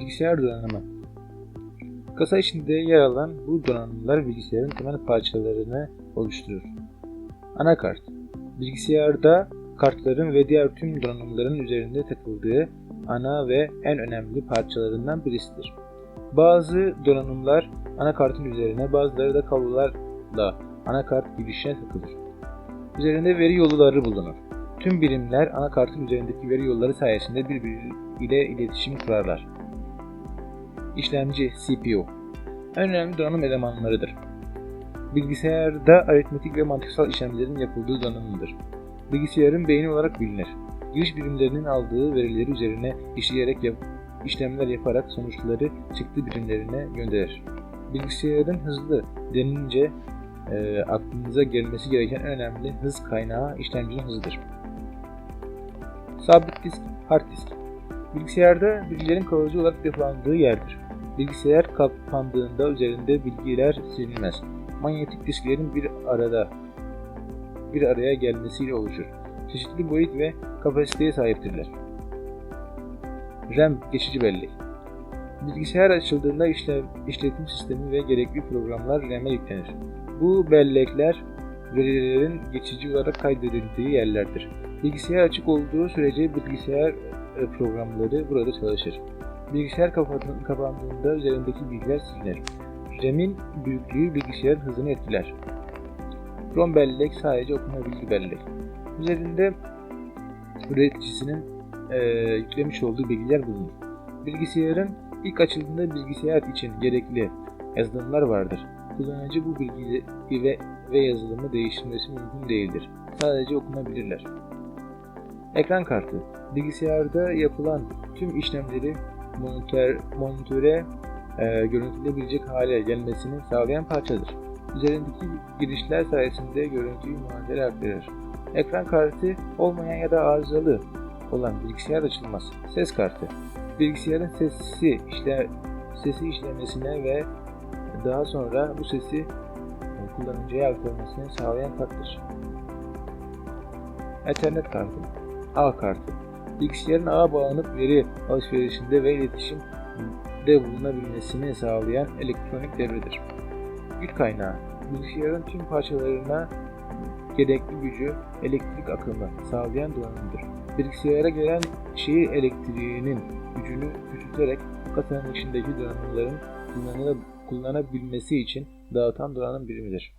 Bilgisayar donanımı Kasa içinde yer alan bu donanımlar bilgisayarın temel parçalarını oluşturur. Anakart Bilgisayarda kartların ve diğer tüm donanımların üzerinde takıldığı ana ve en önemli parçalarından birisidir. Bazı donanımlar anakartın üzerine, bazıları da kablolarla anakart girişine takılır. Üzerinde veri yolları bulunur. Tüm birimler anakartın üzerindeki veri yolları sayesinde birbiriyle iletişim kurarlar. İşlemci CPU en önemli donanım elemanlarıdır. Bilgisayarda aritmetik ve mantıksal işlemlerin yapıldığı donanımdır. Bilgisayarın beyni olarak bilinir. Giriş birimlerinin aldığı verileri üzerine işleyerek yap işlemler yaparak sonuçları çıktı birimlerine gönderir. Bilgisayarın hızlı denince e, aklınıza gelmesi gereken en önemli hız kaynağı işlemcinin hızıdır. Sabit disk, hard disk. Bilgisayarda bilgilerin kalıcı olarak depolandığı yerdir. Bilgisayar kapandığında üzerinde bilgiler silinmez. Manyetik disklerin bir arada bir araya gelmesiyle oluşur. Çeşitli boyut ve kapasiteye sahiptirler. RAM geçici bellek. Bilgisayar açıldığında işlem, işletim sistemi ve gerekli programlar RAM'e yüklenir. Bu bellekler verilerin geçici olarak kaydedildiği yerlerdir. Bilgisayar açık olduğu sürece bilgisayar e, programları burada çalışır. Bilgisayar kapandığında üzerindeki bilgiler silinir. RAM'in büyüklüğü bilgisayarın hızını etkiler. ROM bellek sadece okunabilir bellek. Üzerinde üreticisinin e, yüklemiş olduğu bilgiler bulunur. Bilgisayarın ilk açıldığında bilgisayar için gerekli yazılımlar vardır. Kullanıcı bu bilgiyi ve, ve yazılımı değiştirmesi mümkün değildir. Sadece okunabilirler. Ekran kartı bilgisayarda yapılan tüm işlemleri monitör, monitöre e, görüntüleyebilecek hale gelmesini sağlayan parçadır. Üzerindeki girişler sayesinde görüntüyü monitöre aktarır. Ekran kartı olmayan ya da arızalı olan bilgisayar açılmaz. Ses kartı bilgisayarın sesi işle sesi işlemesine ve daha sonra bu sesi kullanıcıya aktarmasını sağlayan karttır. Ethernet kartı ağ kartı bilgisayarın ağa bağlanıp veri alışverişinde ve iletişimde bulunabilmesini sağlayan elektronik devredir. Güç kaynağı bilgisayarın tüm parçalarına gerekli gücü, elektrik akımı sağlayan donanımdır. Bilgisayara gelen şehir elektriğinin gücünü küçülterek kasanın içindeki donanımların kullanabilmesi için dağıtan donanım birimidir.